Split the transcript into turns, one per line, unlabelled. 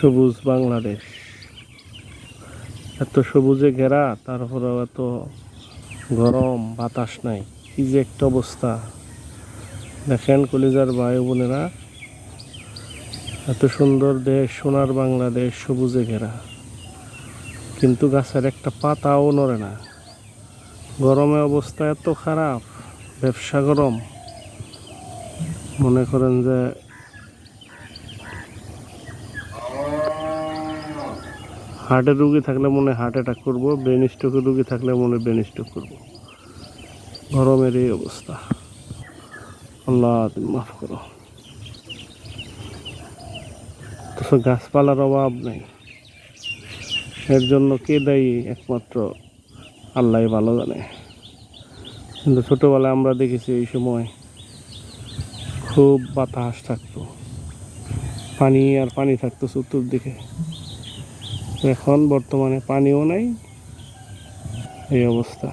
সবুজ বাংলাদেশ। এত সবুজে ঘেরা, তারপরেও এত গরম, বাতাস নাই। কি যে একটা অবস্থা। দেখেন কলিজার বায়ু বোনেরা, এত সুন্দর দেশ, সোনার বাংলাদেশ, সবুজে ঘেরা। কিন্তু গাছের একটা পাতাও নড়ে না। গরমে অবস্থা এত খারাপ, ব্যবসা গরম। মনে করেন যে হার্টের রুগী থাকলে মনে হার্ট অ্যাটাক করব, ব্রেন স্ট্রোকের রুগী থাকলে মনে ব্রেন স্ট্রোক করব। গরমের এই অবস্থা। আল্লাহ, তুমি মাফ করো। তো গাছপালার অভাব নেই। এর জন্য কে দায়ী? একমাত্র আল্লাহ ভালো জানে। কিন্তু ছোটোবেলায় আমরা দেখেছি এই সময় খুব বাতাস থাকতো। পানি আর পানি থাকতো চতুর্দিকে। এখন বর্তমানে পানিও নাই। এই অবস্থা।